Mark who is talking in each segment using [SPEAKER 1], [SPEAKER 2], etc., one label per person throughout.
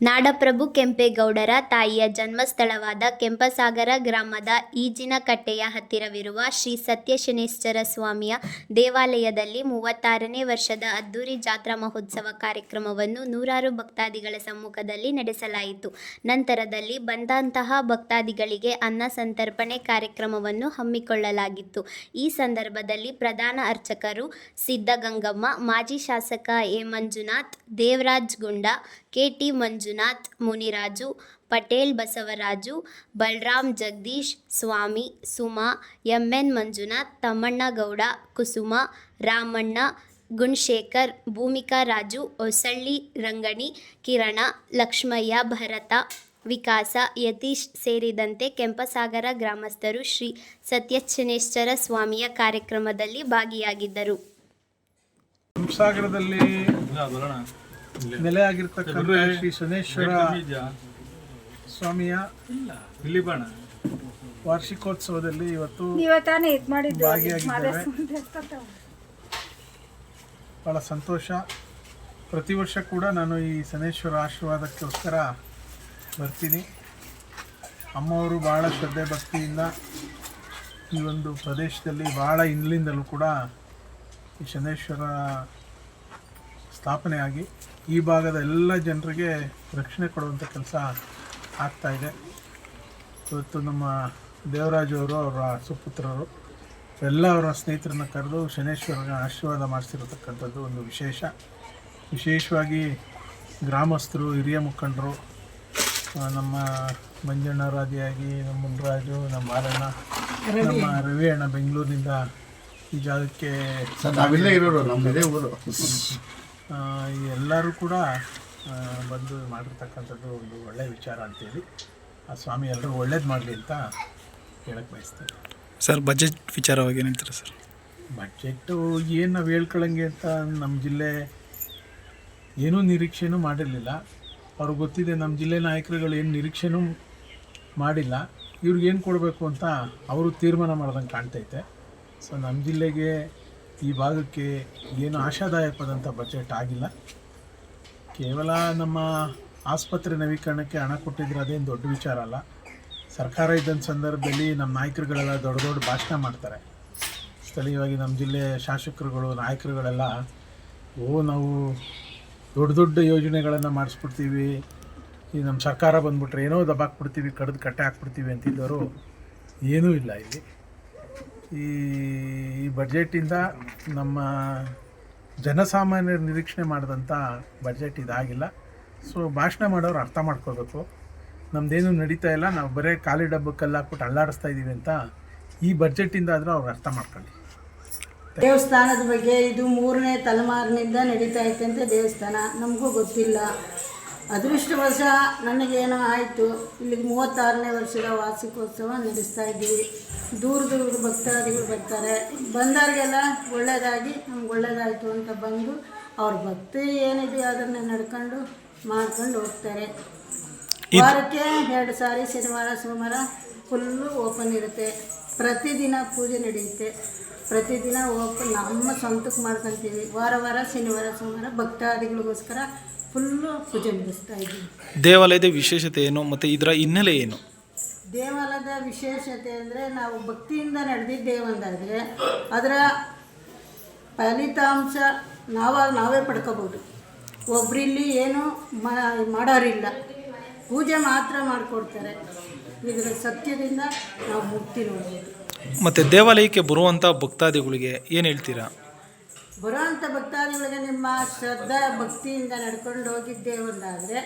[SPEAKER 1] ನಾಡಪ್ರಭು ಕೆಂಪೇಗೌಡರ ತಾಯಿಯ ಜನ್ಮಸ್ಥಳವಾದ ಕೆಂಪಸಾಗರ ಗ್ರಾಮದ ಈಜಿನಕಟ್ಟೆಯ ಹತ್ತಿರವಿರುವ ಶ್ರೀ ಸತ್ಯಶನೇಶ್ವರ ಸ್ವಾಮಿಯ ದೇವಾಲಯದಲ್ಲಿ ಮೂವತ್ತಾರನೇ ವರ್ಷದ ಅದ್ದೂರಿ ಜಾತ್ರಾ ಮಹೋತ್ಸವ ಕಾರ್ಯಕ್ರಮವನ್ನು ನೂರಾರು ಭಕ್ತಾದಿಗಳ ಸಮ್ಮುಖದಲ್ಲಿ ನಡೆಸಲಾಯಿತು. ನಂತರದಲ್ಲಿ ಬಂದಂತಹ ಭಕ್ತಾದಿಗಳಿಗೆ ಅನ್ನ ಸಂತರ್ಪಣೆ ಕಾರ್ಯಕ್ರಮವನ್ನು ಹಮ್ಮಿಕೊಳ್ಳಲಾಗಿತ್ತು. ಈ ಸಂದರ್ಭದಲ್ಲಿ ಪ್ರಧಾನ ಅರ್ಚಕರು ಸಿದ್ಧಗಂಗಮ್ಮ, ಮಾಜಿ ಶಾಸಕ A Manjunath Devaraj Gunda KT Manjunath, Muniraju, Patel Basavaraju Balaram Jagadish, Swamy Suma, MN Manjunath Thammannagowda Kusuma, Ramanna, Gunashekar, Bhoomika Raju, Hosahalli, Rangani, Kirana, Lakshmaiah, Bharata, Vikasa, Yathish ಸೇರಿದಂತೆ ಕೆಂಪಸಾಗರ ಗ್ರಾಮಸ್ಥರು ಶ್ರೀ ಸತ್ಯಚನೇಶ್ವರ ಸ್ವಾಮಿಯ ಕಾರ್ಯಕ್ರಮದಲ್ಲಿ ಭಾಗಿಯಾಗಿದ್ದರು.
[SPEAKER 2] ಸಾಗರದಲ್ಲಿ ನೆಲೆಯಾಗಿರ್ತಕ್ಕಂಥ ಶ್ರೀ ಶನೇಶ್ವರ ಸ್ವಾಮಿಯ
[SPEAKER 3] ಇಲ್ಲಿ ಬಣ.
[SPEAKER 2] ವಾರ್ಷಿಕೋತ್ಸವದಲ್ಲಿ ಇವತ್ತು ಬಹಳ ಸಂತೋಷ. ಪ್ರತಿ ವರ್ಷ ಕೂಡ ನಾನು ಈ ಶನೇಶ್ವರ ಆಶೀರ್ವಾದಕ್ಕೋಸ್ಕರ ಬರ್ತೀನಿ. ಅಮ್ಮವರು ಭಾಳ ಶ್ರದ್ಧೆ ಭಕ್ತಿಯಿಂದ ಈ ಒಂದು ಪ್ರದೇಶದಲ್ಲಿ ಭಾಳ ಹಿಂದಿನಿಂದಲೂ ಕೂಡ ಈ ಶನೇಶ್ವರ ಸ್ಥಾಪನೆ ಆಗಿ ಈ ಭಾಗದ ಎಲ್ಲ ಜನರಿಗೆ ರಕ್ಷಣೆ ಕೊಡುವಂಥ ಕೆಲಸ ಆಗ್ತಾಯಿದೆ ಇವತ್ತು ನಮ್ಮ ದೇವರಾಜು ಅವರು ಅವರ ಸುಪುತ್ರರು ಎಲ್ಲ ಅವರ ಸ್ನೇಹಿತರನ್ನ ಕರೆದು ಶನೇಶ್ವರನ ಆಶೀರ್ವಾದ ಮಾಡಿಸಿರತಕ್ಕಂಥದ್ದು ಒಂದು ವಿಶೇಷ. ವಿಶೇಷವಾಗಿ ಗ್ರಾಮಸ್ಥರು ಹಿರಿಯ ಮುಖಂಡರು ನಮ್ಮ ನಮ್ಮ ಮಂಜಣ್ಣರಾದಿಯಾಗಿ ನಮ್ಮ ಮುನ್ರಾಜು ನಮ್ಮ ಬಾಲಣ್ಣ ನಮ್ಮ ರವಿ ಅಣ್ಣ ಬೆಂಗಳೂರಿನಿಂದ ಈ ಜಾಗಕ್ಕೆ ಎಲ್ಲರೂ ಕೂಡ ಬಂದು ಮಾಡಿರ್ತಕ್ಕಂಥದ್ದು ಒಂದು ಒಳ್ಳೆಯ ವಿಚಾರ ಅಂತೇಳಿ. ಆ ಸ್ವಾಮಿ ಎಲ್ಲರೂ ಒಳ್ಳೇದು ಮಾಡಲಿ ಅಂತ ಹೇಳಕ್ಕೆ ಬಯಸ್ತೇನೆ.
[SPEAKER 4] ಸರ್ ಬಜೆಟ್ ವಿಚಾರವಾಗಿ ಏನು ಹೇಳ್ತೀರಾ ಸರ್?
[SPEAKER 2] ಬಜೆಟ್ಟು ಏನು ನಾವು ಹೇಳ್ಕೊಳ್ಳಂಗೆ ಅಂತ ನಮ್ಮ ಜಿಲ್ಲೆ ಏನೂ ನಿರೀಕ್ಷೆನೂ ಮಾಡಿರಲಿಲ್ಲ. ಅವ್ರಿಗೆ ಗೊತ್ತಿದೆ ನಮ್ಮ ಜಿಲ್ಲೆ ನಾಯಕರುಗಳು ಏನು ನಿರೀಕ್ಷೆನೂ ಮಾಡಿಲ್ಲ. ಇವ್ರಿಗೆ ಏನು ಕೊಡಬೇಕು ಅಂತ ಅವರು ತೀರ್ಮಾನ ಮಾಡ್ದಂಗೆ ಕಾಣ್ತೈತೆ. ಸೊ ನಮ್ಮ ಜಿಲ್ಲೆಗೆ ಈ ಭಾಗಕ್ಕೆ ಏನು ಆಶಾದಾಯಕವಾದಂಥ ಬಜೆಟ್ ಆಗಿಲ್ಲ. ಕೇವಲ ನಮ್ಮ ಆಸ್ಪತ್ರೆ ನವೀಕರಣಕ್ಕೆ ಹಣ ಕೊಟ್ಟಿದ್ರೆ ಅದೇನು ದೊಡ್ಡ ವಿಚಾರ ಅಲ್ಲ. ಸರ್ಕಾರ ಇದ್ದಂಥ ಸಂದರ್ಭದಲ್ಲಿ ನಮ್ಮ ನಾಯಕರುಗಳೆಲ್ಲ ದೊಡ್ಡ ದೊಡ್ಡ ಭಾಷಣ ಮಾಡ್ತಾರೆ. ಸ್ಥಳೀಯವಾಗಿ ನಮ್ಮ ಜಿಲ್ಲೆ ಶಾಸಕರುಗಳು, ನಾಯಕರುಗಳೆಲ್ಲ, ಓ, ನಾವು ದೊಡ್ಡ ದೊಡ್ಡ ಯೋಜನೆಗಳನ್ನು ಮಾಡಿಸ್ಬಿಡ್ತೀವಿ. ಈ ನಮ್ಮ ಸರ್ಕಾರ ಬಂದ್ಬಿಟ್ರೆ ಏನೋ ದಬ್ಬಾಕ್ಬಿಡ್ತೀವಿ ಕಡ್ದು ಕಟ್ಟೆ ಹಾಕ್ಬಿಡ್ತೀವಿ ಅಂತಿದ್ದವರು ಏನೂ ಇಲ್ಲ ಇಲ್ಲಿ. ಈ ಈ ಬಜೆಟಿಂದ ನಮ್ಮ ಜನಸಾಮಾನ್ಯರು ನಿರೀಕ್ಷಣೆ ಮಾಡಿದಂಥ ಬಜೆಟ್ ಇದಾಗಿಲ್ಲ. ಸೊ ಭಾಷಣ ಮಾಡೋರು ಅರ್ಥ ಮಾಡ್ಕೋಬೇಕು. ನಮ್ಮದೇನು ನಡೀತಾ ಇಲ್ಲ. ನಾವು ಬರೀ ಖಾಲಿ ಡಬ್ಬಕ್ಕೆಲ್ಲ ಹಾಕ್ಬಿಟ್ಟು ಅಲ್ಲಾಡಿಸ್ತಾ ಇದ್ದೀವಿ ಅಂತ ಈ ಬಜೆಟಿಂದ ಆದರೂ ಅವ್ರು ಅರ್ಥ ಮಾಡ್ಕೊಳ್ಳಿ.
[SPEAKER 5] ದೇವಸ್ಥಾನದ ಬಗ್ಗೆ ಇದು ಮೂರನೇ ತಲೆಮಾರಿನಿಂದ ನಡೀತಾ ಅಂತ ದೇವಸ್ಥಾನ. ನಮಗೂ ಗೊತ್ತಿಲ್ಲ. ಅದೃಷ್ಟವಶ ನನಗೇನೋ ಆಯಿತು. ಇಲ್ಲಿ ಮೂವತ್ತಾರನೇ ವರ್ಷದ ವಾರ್ಷಿಕೋತ್ಸವ ನಡೆಸ್ತಾ ಇದ್ದೀವಿ. ದೂರ ದೂರದ ಭಕ್ತಾದಿಗಳು ಬರ್ತಾರೆ. ಬಂದವ್ರಿಗೆಲ್ಲ ಒಳ್ಳೆಯದಾಗಿ ನಮ್ಗೆ ಒಳ್ಳೆಯದಾಯಿತು ಅಂತ ಬಂದು ಅವ್ರ ಭಕ್ತಿ ಏನಿದೆಯೋ ಅದನ್ನು ನಡ್ಕೊಂಡು ಮಾಡ್ಕೊಂಡು ಹೋಗ್ತಾರೆ. ವಾರಕ್ಕೆ ಎರಡು ಸಾರಿ ಶನಿವಾರ ಸೋಮವಾರ ಫುಲ್ಲು ಓಪನ್ ಇರುತ್ತೆ. ಪ್ರತಿದಿನ ಪೂಜೆ ನಡೆಯುತ್ತೆ. ಪ್ರತಿದಿನ ಹೋಗಿ ನಮ್ಮ ಸ್ವಂತಕ್ಕೆ ಮಾಡ್ಕೊತೀವಿ. ವಾರ ವಾರ ಶನಿವಾರ ಸೋಮವಾರ ಭಕ್ತಾದಿಗಳಿಗೋಸ್ಕರ ಫುಲ್ಲು ಪೂಜೆ ನಡೆಸ್ತಾ ಇದ್ದೀವಿ.
[SPEAKER 4] ದೇವಾಲಯದ ವಿಶೇಷತೆ ಏನು ಮತ್ತು ಇದರ ಹಿನ್ನೆಲೆ ಏನು?
[SPEAKER 5] ದೇವಾಲಯದ ವಿಶೇಷತೆ ಅಂದರೆ ನಾವು ಭಕ್ತಿಯಿಂದ ನಡೆದಿದ್ದೇವಂದಾದರೆ ಅದರ ಫಲಿತಾಂಶ ನಾವಾಗ ನಾವೇ ಪಡ್ಕೋಬೋದು ಒಬ್ಬರಿಲ್ಲಿ ಏನು ಮಾಡೋರಿಲ್ಲ. ಪೂಜೆ ಮಾತ್ರ ಮಾಡಿಕೊಡ್ತಾರೆ. ಇದರ ಸತ್ಯದಿಂದ ನಾವು ಮುಕ್ತಿ ನೋಡ್ಬೋದು.
[SPEAKER 4] ಮತ್ತು ದೇವಾಲಯಕ್ಕೆ ಬರುವಂಥ ಭಕ್ತಾದಿಗಳಿಗೆ ಏನು ಹೇಳ್ತೀರಾ?
[SPEAKER 5] ಬರುವಂಥ ಭಕ್ತಾದಿಗಳಿಗೆ ನಿಮ್ಮ ಶ್ರದ್ಧಾ ಭಕ್ತಿಯಿಂದ ನಡ್ಕೊಂಡು ಹೋಗಿದ್ದೇವೆ ನಿಮ್ಗೆ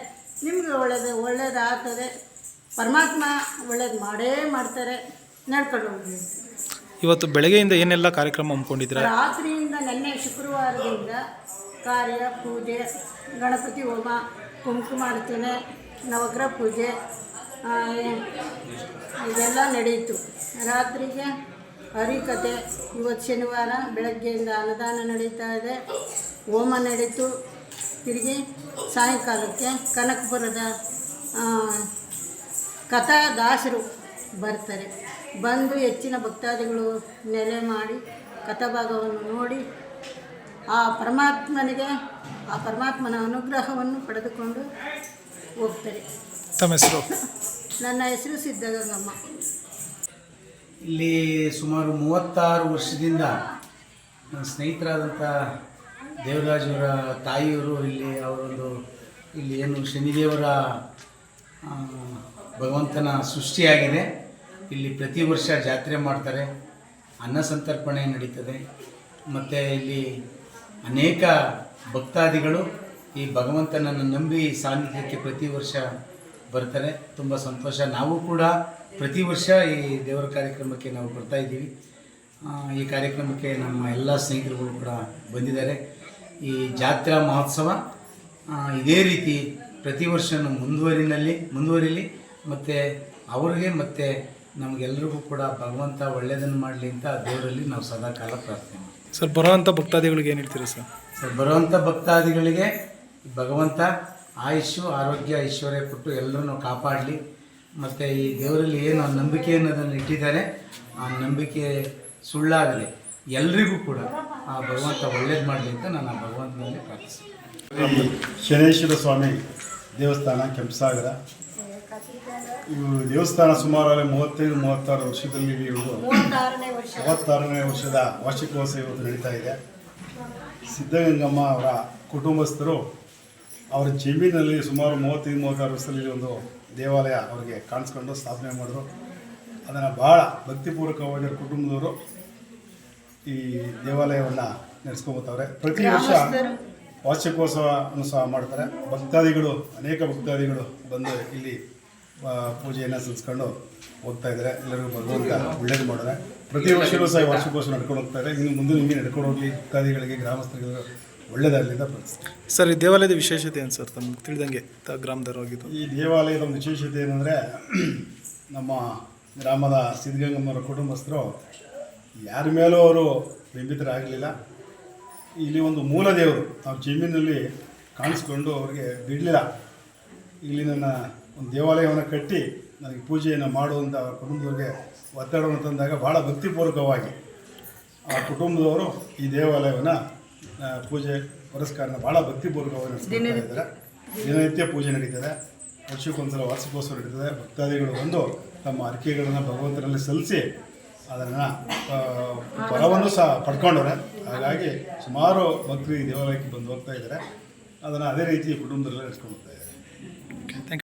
[SPEAKER 5] ನಿಮಗೆ ಒಳ್ಳೇದು ಒಳ್ಳೇದಾಗ್ತದೆ. ಪರಮಾತ್ಮ ಒಳ್ಳೇದು ಮಾಡೇ ಮಾಡ್ತಾರೆ. ನಡ್ಕೊಂಡು ಹೋಗಿ
[SPEAKER 4] ಇವತ್ತು ಬೆಳಗ್ಗೆಯಿಂದ ಏನೆಲ್ಲ ಕಾರ್ಯಕ್ರಮ ಹಮ್ಮಿಕೊಂಡಿದ್ದೀರಾ?
[SPEAKER 5] ರಾತ್ರಿಯಿಂದ ನಿನ್ನೆ ಶುಕ್ರವಾರದಿಂದ ಕಾರ್ಯ ಪೂಜೆ ಗಣಪತಿ ಹೋಮ ಕುಂಕುಮಾರ್ಚನೆ ನವಗ್ರಹ ಪೂಜೆ ಇದೆಲ್ಲ ನಡೆಯಿತು ರಾತ್ರಿಗೆ ಹರಿಕತೆ ಇವತ್ತು ಶನಿವಾರ ಬೆಳಗ್ಗೆಯಿಂದ ಅನ್ನದಾನ ನಡೀತಾ ಇದೆ. ಹೋಮ ನಡೀತು. ತಿರುಗಿ ಸಾಯಂಕಾಲಕ್ಕೆ ಕನಕಪುರದ ಕಥಾದಾಸರು ಬರ್ತಾರೆ. ಬಂದು ಹೆಚ್ಚಿನ ಭಕ್ತಾದಿಗಳು ನೆಲೆ ಮಾಡಿ ಕಥಾಭಾಗವನ್ನು ನೋಡಿ ಆ ಪರಮಾತ್ಮನಿಗೆ, ಆ ಪರಮಾತ್ಮನ ಅನುಗ್ರಹವನ್ನು ಪಡೆದುಕೊಂಡು ಹೋಗ್ತಾರೆ.
[SPEAKER 4] ತಮ್ಮ
[SPEAKER 5] ನನ್ನ ಹೆಸರು ಸಿದ್ಧಗಂಗಮ್ಮ.
[SPEAKER 3] ಇಲ್ಲಿ ಸುಮಾರು ಮೂವತ್ತಾರು ವರ್ಷದಿಂದ ನನ್ನ ಸ್ನೇಹಿತರಾದಂಥ ದೇವರಾಜವರ ತಾಯಿಯವರು ಇಲ್ಲಿ ಅವರೊಂದು ಇಲ್ಲಿ ಏನು ಶನಿದೇವರ ಭಗವಂತನ ಸೃಷ್ಟಿಯಾಗಿದೆ. ಇಲ್ಲಿ ಪ್ರತಿ ವರ್ಷ ಜಾತ್ರೆ ಮಾಡ್ತಾರೆ. ಅನ್ನ ಸಂತರ್ಪಣೆ ನಡೀತದೆ. ಮತ್ತು ಇಲ್ಲಿ ಅನೇಕ ಭಕ್ತಾದಿಗಳು ಈ ಭಗವಂತನನ್ನು ನಂಬಿ ಸಾನ್ನಿಧ್ಯಕ್ಕೆ ಪ್ರತಿ ವರ್ಷ ಬರ್ತಾರೆ. ತುಂಬ ಸಂತೋಷ. ನಾವು ಕೂಡ ಪ್ರತಿ ವರ್ಷ ಈ ದೇವರ ಕಾರ್ಯಕ್ರಮಕ್ಕೆ ನಾವು ಬರ್ತಾ ಇದ್ದೀವಿ. ಈ ಕಾರ್ಯಕ್ರಮಕ್ಕೆ ನಮ್ಮ ಎಲ್ಲ ಸ್ನೇಹಿತರುಗಳು ಕೂಡ ಬಂದಿದ್ದಾರೆ. ಈ ಜಾತ್ರಾ ಮಹೋತ್ಸವ ಇದೇ ರೀತಿ ಪ್ರತಿ ವರ್ಷವೂ ಮುಂದುವರಿನಲ್ಲಿ ಮುಂದುವರಿಲಿ ಮತ್ತು ಅವ್ರಿಗೆ ಮತ್ತು ನಮಗೆಲ್ಲರಿಗೂ ಕೂಡ ಭಗವಂತ ಒಳ್ಳೆಯದನ್ನು ಮಾಡಲಿ ಅಂತ ದೇವರಲ್ಲಿ ನಾವು ಸದಾ ಕಾಲ ಪ್ರಾರ್ಥನೆ ಮಾಡ್ತೀವಿ.
[SPEAKER 4] ಸರ್ ಬರೋವಂಥ ಭಕ್ತಾದಿಗಳಿಗೆ ಏನು ಹೇಳ್ತೀರಾ ಸರ್?
[SPEAKER 3] ಸರ್ ಬರುವಂಥ ಭಕ್ತಾದಿಗಳಿಗೆ ಭಗವಂತ ಆಯುಷ್ಯು ಆರೋಗ್ಯ ಐಶ್ವರ್ಯ ಕೊಟ್ಟು ಎಲ್ಲರನ್ನು ಕಾಪಾಡಲಿ. ಮತ್ತು ಈ ದೇವರಲ್ಲಿ ಏನು ನಂಬಿಕೆ ಅನ್ನೋದನ್ನು ಇಟ್ಟಿದ್ದಾರೆ ಆ ನಂಬಿಕೆ ಸುಳ್ಳಾಗಲಿ ಎಲ್ರಿಗೂ ಕೂಡ ಆ ಭಗವಂತ ಒಳ್ಳೇದು ಮಾಡಲಿ ಅಂತ ನಾನು ಆ ಭಗವಂತನಲ್ಲಿ ಪ್ರಾರ್ಥಿಸ್ತೀನಿ
[SPEAKER 6] ಶನೇಶ್ವರ ಸ್ವಾಮಿ ದೇವಸ್ಥಾನ ಕೆಂಪಸಾಗರ. ಇವು ದೇವಸ್ಥಾನ ಸುಮಾರು ಮೂವತ್ತೈದು ಮೂವತ್ತಾರು ವರ್ಷದಲ್ಲಿ
[SPEAKER 5] ವರ್ಷ.
[SPEAKER 6] ಮೂವತ್ತಾರನೇ ವರ್ಷದ ವಾರ್ಷಿಕೋತ್ಸವ ಇವತ್ತು ನಡೀತಾ ಇದೆ. ಸಿದ್ಧಗಂಗಮ್ಮ ಅವರ ಕುಟುಂಬಸ್ಥರು ಅವರ ಜಮೀನಲ್ಲಿ ಸುಮಾರು ಮೂವತ್ತೈದು ಮೂವತ್ತಾರು ವರ್ಷದಲ್ಲಿ ಒಂದು ದೇವಾಲಯ ಅವರಿಗೆ ಕಾಣಿಸ್ಕೊಂಡು ಸ್ಥಾಪನೆ ಮಾಡಿದ್ರು. ಅದನ್ನು ಭಾಳ ಭಕ್ತಿಪೂರ್ವಕವಾಗಿ ಕುಟುಂಬದವರು ಈ ದೇವಾಲಯವನ್ನು ನಡೆಸ್ಕೊಬೋತವ್ರೆ ಪ್ರತಿ ವರ್ಷ ವಾರ್ಷಿಕೋತ್ಸವವನ್ನು ಸಹ ಮಾಡ್ತಾರೆ. ಭಕ್ತಾದಿಗಳು ಅನೇಕ ಭಕ್ತಾದಿಗಳು ಬಂದು ಇಲ್ಲಿ ಪೂಜೆಯನ್ನು ಸಲ್ಲಿಸ್ಕೊಂಡು ಹೋಗ್ತಾ ಇದ್ದಾರೆ. ಎಲ್ಲರಿಗೂ ಭಗವಂತ ಒಳ್ಳೇದು ಮಾಡಿದ್ರೆ ಪ್ರತಿ ವರ್ಷವೂ ಸಹ ವಾರ್ಷಿಕೋತ್ಸವ ನಡ್ಕೊಂಡು ಹೋಗ್ತಾ ಇದೆ. ಇನ್ನು ಮುಂದೆ ನಿಮಗೆ ನಡ್ಕೊಂಡು ಹೋಗಲಿ ಭಕ್ತಾದಿಗಳಿಗೆ ಗ್ರಾಮಸ್ಥರಿಗೆ ಒಳ್ಳೇದಾಗಲಿ ಅಂತ
[SPEAKER 4] ಸರ್ ಈ ದೇವಾಲಯದ ವಿಶೇಷತೆ ಏನು ಸರ್? ತಮ್ಗೆ ತಿಳಿದಂಗೆ ತ ಗ್ರಾಮದವ್ರು ಹೋಗಿದ್ದು
[SPEAKER 6] ಈ ದೇವಾಲಯದ ಒಂದು ವಿಶೇಷತೆ ಏನಂದರೆ ನಮ್ಮ ಗ್ರಾಮದ ಸಿದ್ಧಗಂಗಮ್ಮರ ಕುಟುಂಬಸ್ಥರು ಯಾರ ಮೇಲೂ ಅವರು ಬಿಂಬಿತರಾಗಲಿಲ್ಲ. ಇಲ್ಲಿ ಒಂದು ಮೂಲ ದೇವರು ನಾವು ಜಮೀನಲ್ಲಿ ಕಾಣಿಸ್ಕೊಂಡು ಅವ್ರಿಗೆ ಬಿಡಲಿಲ್ಲ. ಇಲ್ಲಿ ನನ್ನ ಒಂದು ದೇವಾಲಯವನ್ನು ಕಟ್ಟಿ ನನಗೆ ಪೂಜೆಯನ್ನು ಮಾಡುವಂಥ ಅವರ ಕುಟುಂಬದವ್ರಿಗೆ ಒತ್ತಡವನ್ನು ತಂದಾಗ ಭಾಳ ಭಕ್ತಿಪೂರ್ವಕವಾಗಿ ಆ ಕುಟುಂಬದವರು ಈ ದೇವಾಲಯವನ್ನು ಪೂಜೆ ಪುರಸ್ಕಾರನ ಭಾಳ ಭಕ್ತಿಪೂರ್ವಕವಾಗಿ ನಡೆಸ್ಕೊಳ್ತಾ ಇದ್ದಾರೆ. ದಿನನಿತ್ಯ ಪೂಜೆ ನಡೀತದೆ. ವರ್ಷಕ್ಕೊಂದ್ಸಲ ವಾರ್ಷಿಕೋತ್ಸವ ನಡೀತದೆ. ಭಕ್ತಾದಿಗಳು ಬಂದು ತಮ್ಮ ಅರಿಕೆಗಳನ್ನು ಭಗವಂತನಲ್ಲಿ ಸಲ್ಲಿಸಿ ಅದನ್ನು ಬಲವನ್ನು ಸಹ ಪಡ್ಕೊಂಡವ್ರೆ. ಹಾಗಾಗಿ ಸುಮಾರು ಭಕ್ತರು ಈ ದೇವಾಲಯಕ್ಕೆ ಬಂದು ಹೋಗ್ತಾ ಇದ್ದಾರೆ. ಅದನ್ನು ಅದೇ ರೀತಿ ಕುಟುಂಬದಲ್ಲೇ ನಡೆಸ್ಕೊಂಡು ಹೋಗ್ತಾ ಇದ್ದಾರೆ.